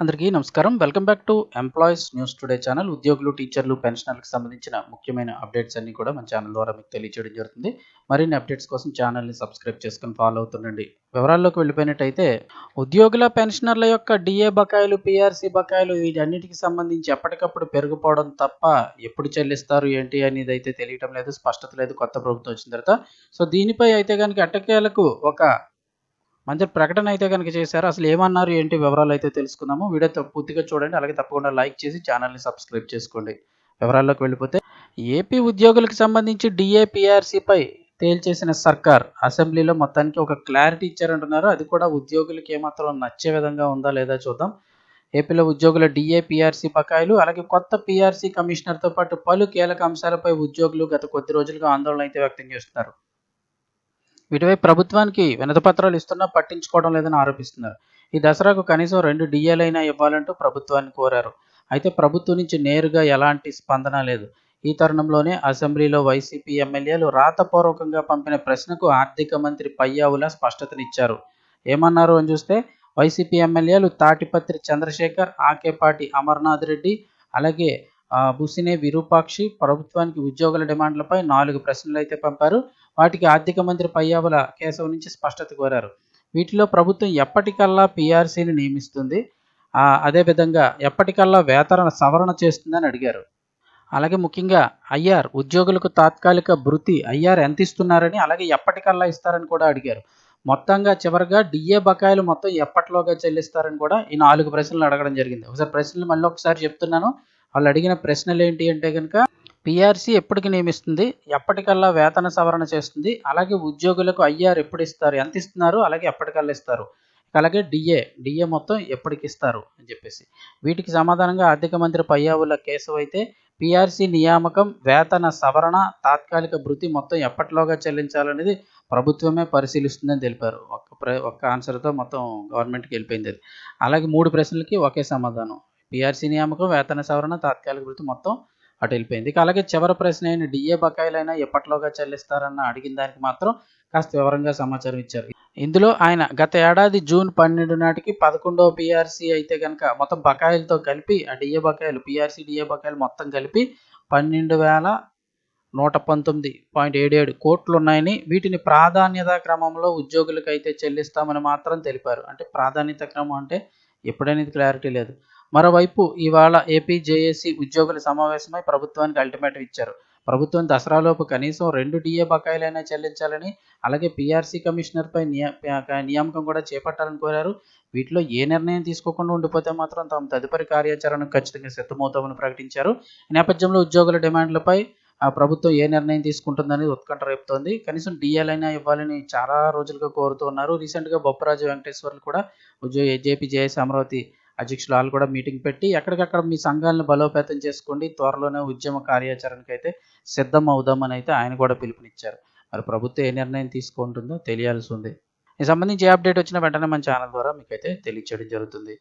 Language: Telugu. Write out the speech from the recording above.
అందరికీ నమస్కారం. Welcome back to employees news today channel. ఉద్యోగులు టీచర్లు పెన్షనర్లకు సంబంధించిన ముఖ్యమైన అప్డేట్స్ అన్ని కూడా మన ఛానల్ ద్వారా మీకు తెలియజేయడం జరుగుతుంది. మరిన్ని అప్డేట్స్ కోసం ఛానల్ని సబ్స్క్రైబ్ చేసుకుని ఫాలో అవుతుండండి. వివరాల్లోకి వెళ్ళిపోయినట్టయితే ఉద్యోగుల పెన్షనర్ల యొక్క డిఏ బకాయిలు పిఆర్సీ బకాయిలు వీటన్నిటికి సంబంధించి ఎప్పటికప్పుడు పెరిగిపోవడం తప్ప ఎప్పుడు చెల్లిస్తారు ఏంటి అనేది అయితే తెలియటం లేదు స్పష్టత లేదు కొత్త ప్రభుత్వం వచ్చిన తర్వాత. సో దీనిపై అయితే కనుక అటకేలకు ఒక మంచి ప్రకటన అయితే కనుక చేశారు. అసలు ఏమన్నారు ఏంటి వివరాలు అయితే తెలుసుకుందాము. వీడియో త- పూర్తిగా చూడండి. అలాగే తప్పకుండా లైక్ చేసి ఛానల్ని సబ్స్క్రైబ్ చేసుకోండి. వివరాల్లోకి వెళ్ళిపోతే ఏపీ ఉద్యోగులకు సంబంధించి డిఏపిఆర్సీపై తేల్చేసిన సర్కార్ అసెంబ్లీలో మొత్తానికి ఒక క్లారిటీ ఇచ్చారంటున్నారు. అది కూడా ఉద్యోగులకు ఏమాత్రం నచ్చే విధంగా ఉందా లేదా చూద్దాం. ఏపీలో ఉద్యోగుల డిఏపిఆర్సీ బకాయిలు అలాగే కొత్త పిఆర్సీ కమిషనర్తో పాటు పలు కీలక అంశాలపై ఉద్యోగులు గత కొద్ది రోజులుగా ఆందోళన అయితే వ్యక్తం చేస్తున్నారు. వీటిపై ప్రభుత్వానికి వినతిపత్రాలు ఇస్తున్నా పట్టించుకోవడం లేదని ఆరోపిస్తున్నారు. ఈ దసరాకు కనీసం రెండు డిఏలైనా ఇవ్వాలంటూ ప్రభుత్వాన్ని కోరారు. అయితే ప్రభుత్వం నుంచి నేరుగా ఎలాంటి స్పందన లేదు. ఈ తరుణంలోనే అసెంబ్లీలో వైసీపీ ఎమ్మెల్యేలు రాతపూర్వకంగా పంపిన ప్రశ్నకు ఆర్థిక మంత్రి పయ్యావుల స్పష్టతనిచ్చారు. ఏమన్నారు అని చూస్తే వైసీపీ ఎమ్మెల్యేలు తాటిపత్రి చంద్రశేఖర్ ఆకేపాటి అమర్నాథ్ రెడ్డి అలాగే బుసినే విరూపాక్షి ప్రభుత్వానికి ఉద్యోగుల డిమాండ్లపై నాలుగు ప్రశ్నలు అయితే పంపారు. వాటికి ఆర్థిక మంత్రి పయ్యావుల కేశవ్ నుంచి స్పష్టత కోరారు. వీటిలో ప్రభుత్వం ఎప్పటికల్లా పీఆర్సీని నియమిస్తుంది. అదేవిధంగా ఎప్పటికల్లా వేతన సవరణ చేస్తుందని అడిగారు. అలాగే ముఖ్యంగా ఐఆర్ ఉద్యోగులకు తాత్కాలిక భృతి ఐఆర్ ఎంత ఇస్తున్నారని అలాగే ఎప్పటికల్లా ఇస్తారని కూడా అడిగారు. మొత్తంగా చివరిగా డిఏ బకాయిలు మొత్తం ఎప్పటిలోగా చెల్లిస్తారని కూడా ఈ నాలుగు ప్రశ్నలు అడగడం జరిగింది. ఒకసారి ప్రశ్నలు మళ్ళీ ఒకసారి చెప్తున్నాను. వాళ్ళు అడిగిన ప్రశ్నలు ఏంటి అంటే కనుక పిఆర్సీ ఎప్పటికి నియమిస్తుంది? ఎప్పటికల్లా వేతన సవరణ చేస్తుంది? అలాగే ఉద్యోగులకు ఐఆర్ ఎప్పుడు ఇస్తారు? ఎంత ఇస్తున్నారు? అలాగే ఎప్పటికల్లా ఇస్తారు? అలాగే డిఏ డిఏ మొత్తం ఎప్పటికి ఇస్తారు? అని చెప్పేసి. వీటికి సమాధానంగా ఆర్థిక మంత్రి పయ్యావుల కేసు అయితే పిఆర్సీ నియామకం వేతన సవరణ తాత్కాలిక భృతి మొత్తం ఎప్పటిలోగా చెల్లించాలనేది ప్రభుత్వమే పరిశీలిస్తుందని తెలిపారు. ఒక్క ప్ర ఒక్క ఆన్సర్తో మొత్తం గవర్నమెంట్కి వెళ్ళిపోయింది అది. అలాగే మూడు ప్రశ్నలకి ఒకే సమాధానం. పిఆర్సీ నియామకం వేతన సవరణ తాత్కాలిక భృతి మొత్తం అటు వెళ్ళిపోయింది. ఇక అలాగే చివరి ప్రశ్న అయిన డిఏ బకాయిలైనా ఎప్పట్లోగా చెల్లిస్తారన్న అడిగిన దానికి మాత్రం కాస్త వివరంగా సమాచారం ఇచ్చారు. ఇందులో ఆయన గత ఏడాది జూన్ పన్నెండు నాటికి పదకొండవ పిఆర్సీ అయితే కనుక మొత్తం బకాయిలతో కలిపి ఆ డిఏ బకాయిలు పిఆర్సీ డిఏ బకాయిలు మొత్తం కలిపి పన్నెండు వేల నూట పంతొమ్మిది పాయింట్ ఏడు ఏడు కోట్లు ఉన్నాయని వీటిని ప్రాధాన్యత క్రమంలో ఉద్యోగులకు అయితే చెల్లిస్తామని మాత్రం తెలిపారు. అంటే ప్రాధాన్యత క్రమం అంటే ఎప్పుడనేది క్లారిటీ లేదు. మరోవైపు ఇవాళ ఏపీ జేఏసీ ఉద్యోగుల సమావేశమై ప్రభుత్వానికి అల్టిమేటం ఇచ్చారు. ప్రభుత్వం దసరాలోపు కనీసం రెండు డిఏ బకాయిలైనా చెల్లించాలని అలాగే పీఆర్సీ కమిషనర్పై నియా నియామకం కూడా చేపట్టాలని కోరారు. వీటిలో ఏ నిర్ణయం తీసుకోకుండా ఉండిపోతే మాత్రం తాము తదుపరి కార్యాచరణకు ఖచ్చితంగా సిద్ధమవుతామని ప్రకటించారు. ఈ నేపథ్యంలో ఉద్యోగుల డిమాండ్లపై ఆ ప్రభుత్వం ఏ నిర్ణయం తీసుకుంటుందనేది ఉత్కంఠ రేపుతోంది. కనీసం డిఏలైనా ఇవ్వాలని చాలా రోజులుగా కోరుతూ ఉన్నారు. రీసెంట్గా బొప్పరాజు వెంకటేశ్వర్లు కూడా ఉద్యోగ జేపీ జేఎస్ అమరావతి అధ్యక్షులు వాళ్ళు కూడా మీటింగ్ పెట్టి ఎక్కడికక్కడ మీ సంఘాలను బలోపేతం చేసుకోండి త్వరలోనే ఉద్యమ కార్యాచరణకు అయితే సిద్ధం అవుదామని అయితే ఆయన కూడా పిలుపునిచ్చారు. మరి ప్రభుత్వం ఏ నిర్ణయం తీసుకుంటుందో తెలియాల్సి ఉంది. ఈ సంబంధించి ఏ అప్డేట్ వచ్చినా వెంటనే మన ఛానల్ ద్వారా మీకైతే తెలియచేయడం జరుగుతుంది.